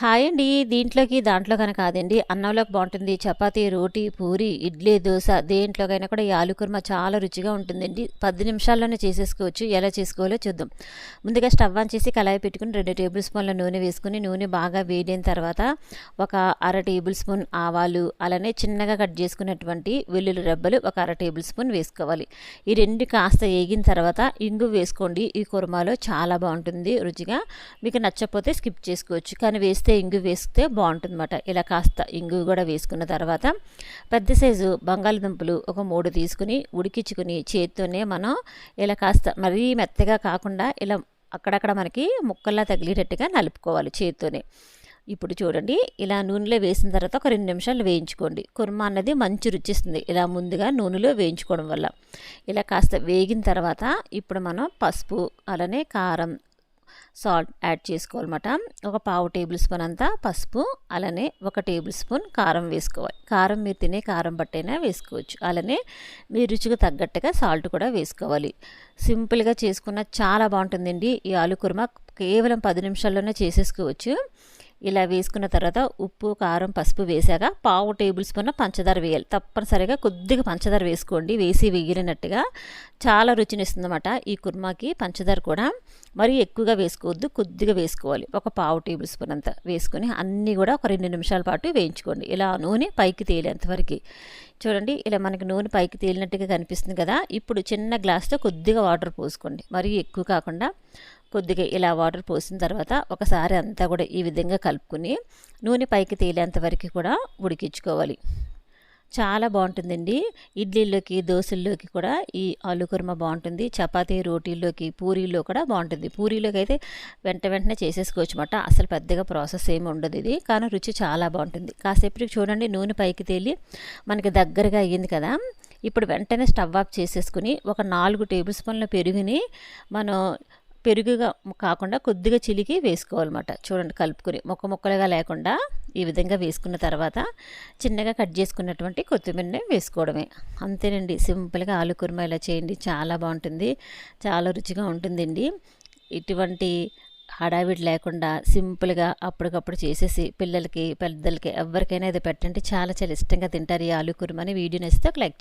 Hi అండి. దీంట్లోకి దాంట్లో కనుక కాదండి. అన్నంలోకి బాగుంటుంది. చపాతీ రోటీ పూరి ఇడ్లీ దోశ దేంట్లోకైనా కూడా ఈ ఆలు కుర్మా చాలా రుచిగా ఉంటుందండి. పది నిమిషాల్లోనే చేసేసుకోవచ్చు. ఎలా చేసుకోవాలో చూద్దాం. ముందుగా స్టవ్ ఆన్ చేసి కళాయి పెట్టుకుని రెండు టేబుల్ స్పూన్ల నూనె వేసుకుని నూనె బాగా వేడిన తర్వాత ఒక అర టేబుల్ స్పూన్ ఆవాలు అలానే చిన్నగా కట్ చేసుకున్నటువంటి వెల్లుల్లి రెబ్బలు ఒక అర టేబుల్ స్పూన్ వేసుకోవాలి. ఈ రెండు కాస్త వేగిన తర్వాత ఇంగు వేసుకోండి. ఈ కుర్మాలో చాలా బాగుంటుంది. రుచిగా మీకు నచ్చకపోతే స్కిప్ చేసుకోవచ్చు. కానీ వేస్తే ఇంగు వేస్తే బాగుంటుందన్నమాట. ఇలా కాస్త ఇంగు కూడా వేసుకున్న తర్వాత పెద్ద సైజు బంగాళదుంపలు ఒక మూడు తీసుకుని ఉడికించుకుని చేత్తోనే మనం ఇలా కాస్త మరీ మెత్తగా కాకుండా ఇలా అక్కడక్కడ మనకి ముక్కల్లా తగిలేటట్టుగా నలుపుకోవాలి చేత్తోనే. ఇప్పుడు చూడండి ఇలా నూనెలో వేసిన తర్వాత ఒక రెండు నిమిషాలు వేయించుకోండి. కుర్మా అన్నది మంచి రుచిస్తుంది. ఇలా ముందుగా నూనెలో వేయించుకోవడం వల్ల. ఇలా కాస్త వేగిన తర్వాత ఇప్పుడు మనం పసుపు అలానే కారం సాల్ట్ యాడ్ చేసుకోవాలన్నమాట. ఒక పావు టేబుల్ స్పూన్ అంతా పసుపు అలానే ఒక టేబుల్ స్పూన్ కారం వేసుకోవాలి. కారం మీరు తినే కారం బట్టైనా వేసుకోవచ్చు. అలానే మీ రుచికి తగ్గట్టుగా సాల్ట్ కూడా వేసుకోవాలి. సింపుల్గా చేసుకున్న చాలా బాగుంటుందండి ఈ ఆలు కుర్మా. కేవలం పది నిమిషాల్లోనే చేసేసుకోవచ్చు. ఇలా వేసుకున్న తర్వాత ఉప్పు కారం పసుపు వేసాక పావు టేబుల్ స్పూన్ పంచదార వేయాలి. తప్పనిసరిగా కొద్దిగా పంచదార వేసుకోండి. వేసి వేగినట్టుగా చాలా రుచినిస్తుంది అనమాట ఈ కుర్మాకి పంచదార కూడా. మరీ ఎక్కువగా వేసుకోవద్దు కొద్దిగా వేసుకోవాలి. ఒక పావు టేబుల్ స్పూన్ అంత వేసుకొని అన్నీ కూడా ఒక రెండు నిమిషాల పాటు వేయించుకోండి. ఇలా నూనె పైకి తేలేంతవరకు చూడండి ఇలా మనకి నూనె పైకి తేలినట్టుగా కనిపిస్తుంది కదా. ఇప్పుడు చిన్న గ్లాస్తో కొద్దిగా వాటర్ పోసుకోండి. మరీ ఎక్కువ కాకుండా కొద్దిగా ఇలా వాటర్ పోసిన తర్వాత ఒకసారి అంతా కూడా ఈ విధంగా కలుపుకుని నూనె పైకి తేలేంత వరకు కూడా ఉడికించుకోవాలి. చాలా బాగుంటుందండి. ఇడ్లీలోకి దోశల్లోకి కూడా ఈ ఆలు కుర్మ బాగుంటుంది. చపాతీ రోటీల్లోకి పూరీల్లో కూడా బాగుంటుంది. పూరీలోకి అయితే వెంట వెంటనే చేసేసుకోవచ్చు అనమాట అసలు పెద్దగా ప్రాసెస్ ఏమి ఉండదు ఇది. కానీ రుచి చాలా బాగుంటుంది. కాసేపటికి చూడండి నూనె పైకి తేలి మనకి దగ్గరగా అయ్యింది కదా. ఇప్పుడు వెంటనే స్టవ్ ఆఫ్ చేసేసుకుని ఒక నాలుగు టేబుల్ స్పూన్ల పెరుగుని మనం పెరుగుగా కాకుండా కొద్దిగా చిలికి వేసుకోవాలన్నమాట. చూడండి కలుపుకుని మొక్క మొక్కలుగా లేకుండా ఈ విధంగా వేసుకున్న తర్వాత చిన్నగా కట్ చేసుకున్నటువంటి కొత్తిమీరని వేసుకోవడమే. అంతేనండి సింపుల్గా ఆలు కుర్మా ఇలా చేయండి చాలా బాగుంటుంది చాలా రుచిగా ఉంటుందండి. ఇటువంటి హడావిడి లేకుండా సింపుల్గా అప్పటికప్పుడు చేసేసి పిల్లలకి పెద్దలకి ఎవరికైనా ఇది పెట్టండి చాలా చాలా ఇష్టంగా తింటారు ఈ ఆలు కుర్మని. వీడియో నచ్చితే ఒక లైక్